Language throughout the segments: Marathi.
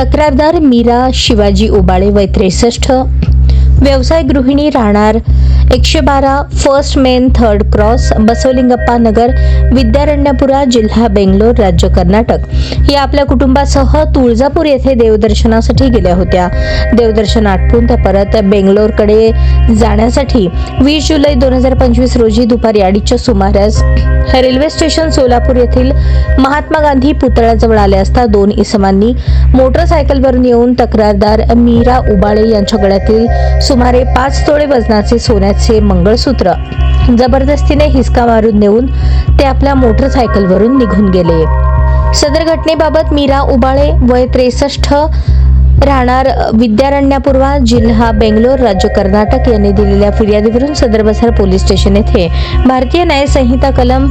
तक्रारदार मीरा शिवाजी उबाळे वय त्रेसष्ट व्यवसाय गृहिणी राहणार एकशे बारा first main third cross Basavalingappa Nagar Vidyaranyapura जिल्हा बेंगलोर राज्य कर्नाटक. या आपल्या कुटुंबासह तुळजापूर येथे देवदर्शनासाठी गेल्या होत्या. देवदर्शन आटपून त्या परत बेंगलोरकडे जाण्यासाठी वीस जुलै दोन हजार पंचवीस रोजी दुपारी अडीचच्या सुमारास रेल्वे स्टेशन सोलापूर येथील महात्मा गांधी पुतळ्याजवळ आले असता दोन इसमांनी मोटरसायकलवरून येऊन तक्रारदार मीरा उबाळे यांच्या गळ्यातील सुमारे पाच तोळे वजनाचे सोन्याचे मंगळसूत्र जबरदस्तीने हिसका मारून नेऊन ते आपल्या मोटरसायकलवरून निघून गेले. सदर घटनेबाबत मीरा उबाळे वय त्रेसष्ट राहणार विद्यारण्यापूर्वा जिल्हा बेंगलोर राज्य कर्नाटक यांनी दिलेल्या फिर्यादीवरून सदरबसार पोलीस स्टेशन येथे. भारतीय न्यायसंहिता कलम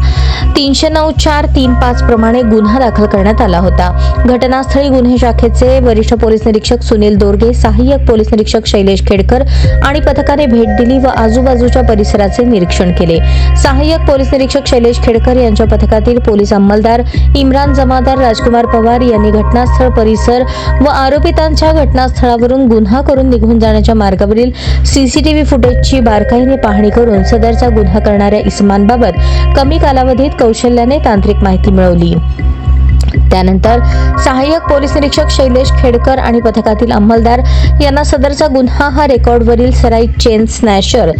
तीनशे नऊ चार तीन पाच प्रमाणे गुन्हा दाखल करण्यात आला होता. घटनास्थळी गुन्हे शाखेचे वरिष्ठ पोलीस निरीक्षक सुनील दोरगे सहाय्यक पोलीस निरीक्षक शैलेश खेडकर आणि पथकाने भेट दिली व आजूबाजूच्या परिसराचे निरीक्षण केले. सहाय्यक पोलीस निरीक्षक शैलेश खेडकर यांच्या पथकातील पोलीस अंमलदार इम्रान जमादार राजकुमार पवार यांनी घटनास्थळ परिसर व आरोपितांच्या घटनास्थळावरून गुन्हा करून निघून जाण्याच्या मार्गावरील सीसीटीव्ही फुटेजची बारकाईने पाहणी करून सदरचा गुन्हा करणाऱ्या इसमांबाबत कमी कालावधीत कौशल्याने तांत्रिक माहिती मिळवली. त्यानंतर सहाय्यक पोलीस निरीक्षक शैलेश खेडकर आणि पथकातील अंमलदार यांना सदरचा गुन्हा हा रेकॉर्डवरील सराई चेन स्नॅशर.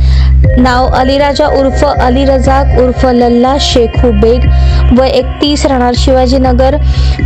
नाव अलीराजा उर्फ अली रजाक उर्फ लल्ला शेखू बेग व एकतीस राहणार शिवाजीनगर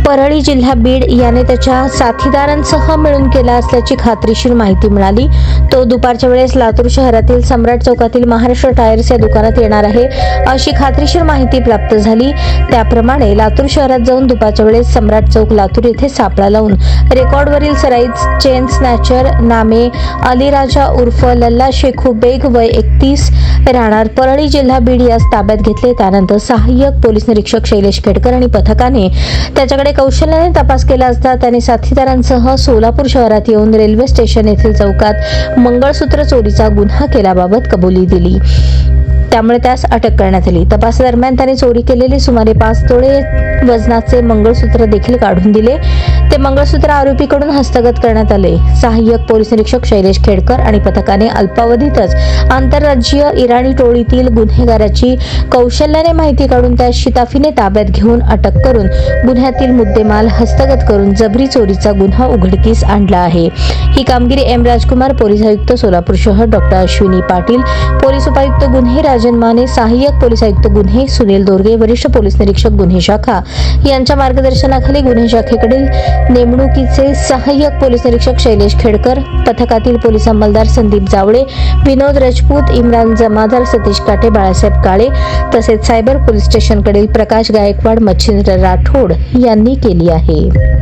परळी जिल्हा बीड याने त्याच्या साथीदारांसह मिळून केला असल्याची खात्रीशीर माहिती मिळाली. तो दुपारच्या वेळेस लातूर शहरातील सम्राट चौकातील महाराष्ट्र टायर्स या दुकानात येणार आहे अशी खात्रीशीर माहिती प्राप्त झाली. त्याप्रमाणे लातूर शहरात जाऊन दुपारच्या वेळेस सम्राट चौक लातूर येथे सापळा लावून रेकॉर्डवरील सराईज चेन स्नॅचर नामे अलीराजा उर्फ लल्ला शेखू बेग वय एकतीस राहणार परळी जिल्हा बीड यास ताब्यात घेतले. त्यानंतर सहाय्यक पोलीस निरीक्षक शैलेश खेडकर आणि पथकाने त्याच्याकडे कौशल्याने तपास केला असता त्याने साथीदारांसह सोलापूर शहरात येऊन रेल्वे स्टेशन येथील चौकात मंगळसूत्र चोरीचा गुन्हा केल्याबाबत कबुली दिली. त्यामुळे त्यास अटक करण्यात आली. तपासादरम्यान त्याने चोरी केलेले सुमारे पाच तोळे वजनाचे मंगळसूत्र देखील काढून दिले. ते मंगळसूत्र आरोपीकडून हस्तगत करण्यात आले. सहाय्यक पोलीस निरीक्षक शैलेश खेडकर आणि पथकाने अल्पावधीतच आंतरराज्यीय इराणी टोळीतील गुन्हेगाराची कौशल्याने माहिती काढून त्या शिताफीने ताब्यात घेऊन अटक करून गुन्ह्यातील मुद्देमाल हस्तगत करून जबरी चोरीचा गुन्हा उघडकीस आणला आहे. ही कामगिरी एम. राजकुमार पोलीस आयुक्त सोलापूर शहर डॉक्टर अश्विनी पाटील पोलीस उपायुक्त गुन्हे राजन माने सहाय्यक पोलीस आयुक्त गुन्हे सुनील दोरगे वरिष्ठ पोलीस निरीक्षक गुन्हे शाखा यांच्या मार्गदर्शन मार्गदर्शनाखाली गुन्हे शाखेकडील नेमणुकीचे सहाय्यक पोलीस निरीक्षक शैलेश खेडकर पथकातील पोलीस अंमलदार संदीप जावळे विनोद राजपूत इम्रान जमादार सतीश काटे बाळासाहेब काळे तसेच सायबर पोलीस स्टेशनकडील प्रकाश गायकवाड मच्छिंद्र राठोड यांनी केली आहे.